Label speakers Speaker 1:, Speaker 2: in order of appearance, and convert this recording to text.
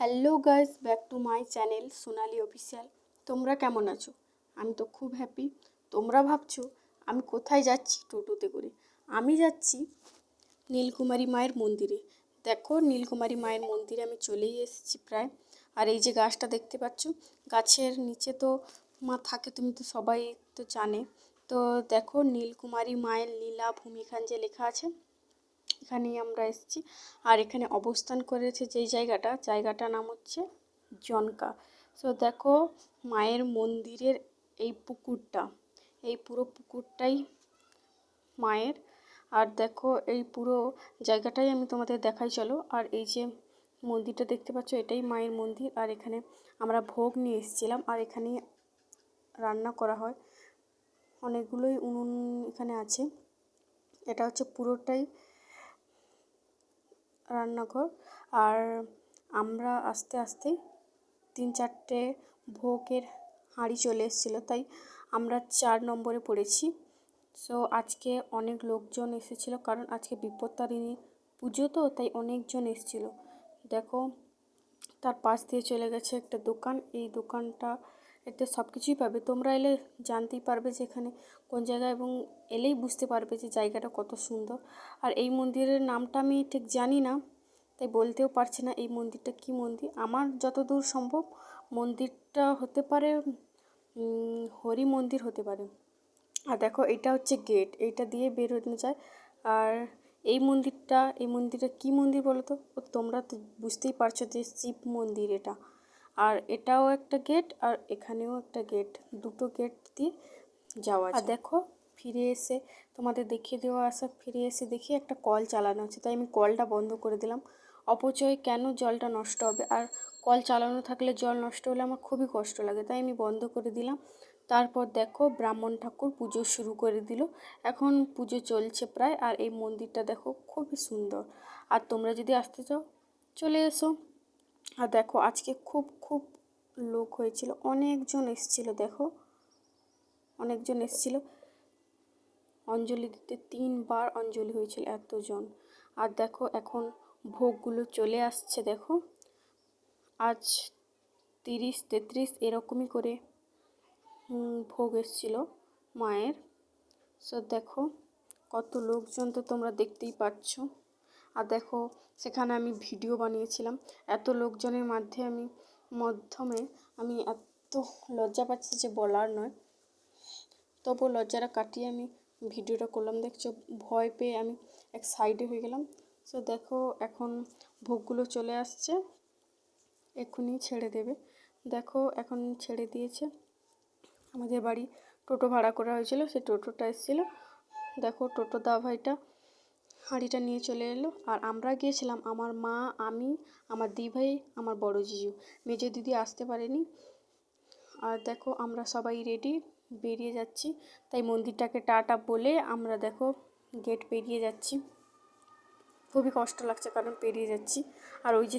Speaker 1: Hello guys back to my channel Sonali official. তোমরা কেমন আছো? আমি তো খুব হ্যাপি তোমরা ভাবছ আমি কোথায় যাচ্ছি টোটোতে করে? আমি যাচ্ছি নীলকুমারী মায়ের মন্দিরে। দেখো নীলকুমারী মায়ের মন্দিরে আমি চলেই এসেছি প্রায়। আর এই যে গাছটা দেখতে পাচ্ছ, গাছের নিচে তো মা থাকে তুমি তো সবাই তো জানে। তো দেখো নীলকুমারী মায়ের লীলা ভূমিখান যে লেখা আছে এখানেই আমরা এসেছি। আর এখানে অবস্থান করেছে যেই জায়গাটা, জায়গাটার নাম হচ্ছে জনকা। সো দেখো মায়ের মন্দিরের এই পুকুরটা, এই পুরো পুকুরটাই মায়ের। আর দেখো এই পুরো জায়গাটাই আমি তোমাদের দেখাই, চলো। আর এই যে মন্দিরটা দেখতে পাচ্ছ, এটাই মায়ের মন্দির। আর এখানে আমরা ভোগ নিয়ে এসেছিলাম। আর এখানে রান্না করা হয়। অনেকগুলোই উনুন এখানে আছে। এটা হচ্ছে পুরোটাই রান্নাঘর। আর আমরা আস্তে আস্তে তিন চারটে ভোগের হাঁড়ি চলে এসেছিল, তাই আমরা চার নম্বরে পড়েছি। সো আজকে অনেক লোকজন এসেছিল, কারণ আজকে বিপত্তারিণী পুজো তো, তাই অনেকজন এসেছিল। দেখো, তার পাশ দিয়ে চলে গেছে একটা দোকান। এই দোকানটা এতে সব কিছুই পাবে। তোমরা এলে জানতেই পারবে যে এখানে কোন জায়গা এবং এলেই বুঝতে পারবে যে জায়গাটা কত সুন্দর। আর এই মন্দিরের নামটা আমি ঠিক জানি না, তাই বলতেও পারছি না এই মন্দিরটা কী মন্দির। আমার যতদূর সম্ভব মন্দিরটা হতে পারে হরি মন্দির হতে পারে। আর দেখো এটা হচ্ছে গেট, এইটা দিয়ে বেরোনো যায়। আর এই মন্দিরটা এই মন্দিরটা কী মন্দির বলো তো? তোমরা তো বুঝতেই পারছ যে শিব মন্দির এটা। আর এটাও একটা গেট আর এখানেও একটা গেট দুটো গেট দিয়ে যাওয়া আর দেখো, ফিরে এসে তোমাদের দেখিয়ে দেওয়া আসা ফিরে এসে দেখি একটা কল চালানো হচ্ছে, তাই আমি কলটা বন্ধ করে দিলাম। অপচয় কেন জলটা নষ্ট হবে? আর কল চালানো থাকলে জল নষ্ট হলে আমার খুবই কষ্ট লাগে, তাই আমি বন্ধ করে দিলাম। তারপর দেখো, ব্রাহ্মণ ঠাকুর পুজো শুরু করে দিল। এখন পুজো চলছে প্রায়, আর এই মন্দিরটা দেখো খুবই সুন্দর। আর তোমরা যদি আসতে চাও, চলে এসো। আর দেখো, আজকে খুব খুব লোক হয়েছিল। অনেকজন এসেছিল, দেখো। অনেকজন এসেছিল। অঞ্জলি দিতে তিনবার অঞ্জলি হয়েছিল এতজন। আর দেখো, এখন ভোগগুলো চলে আসছে, দেখো। আজ তিরিশ, তেত্রিশ, এরকমই করে ভোগ এসেছিল মায়ের। সো দেখো, কত লোকজন তো তোমরা দেখতেই পাচ্ছ। আর দেখো, সেখানে আমি ভিডিও বানিয়েছিলাম। এত লোকজনের মধ্যে আমি, মাধ্যমে আমি এত লজ্জা পাচ্ছি যে বলার নয়। তবু লজ্জাটা কাটিয়ে আমি ভিডিওটা করলাম। দেখছ, ভয় পেয়ে আমি এক সাইডে হয়ে গেলাম। সো দেখো, এখন ভোগগুলো চলে আসছে। এক্ষুনি ছেড়ে দেবে। দেখো, এখন ছেড়ে দিয়েছে। আমাদের বাড়ি টোটো ভাড়া করা হয়েছিল। সে টোটোটা এসেছিল। দেখো, টোটো দা ভাইটা হাঁড়িটা নিয়ে চলে এলো। আর আমরা গিয়েছিলাম আমার মা, আমি, আমার দি ভাই আমার বড় জিজু। মেজো দিদি আসতে পারেনি। আর দেখো, আমরা সবাই রেডি বেরিয়ে যাচ্ছি। তাই মন্দিরটাকে টাটা বলে আমরা দেখো গেট পেরিয়ে যাচ্ছি। খুবই কষ্ট লাগছে কারণ পেরিয়ে যাচ্ছি। আর ওই যে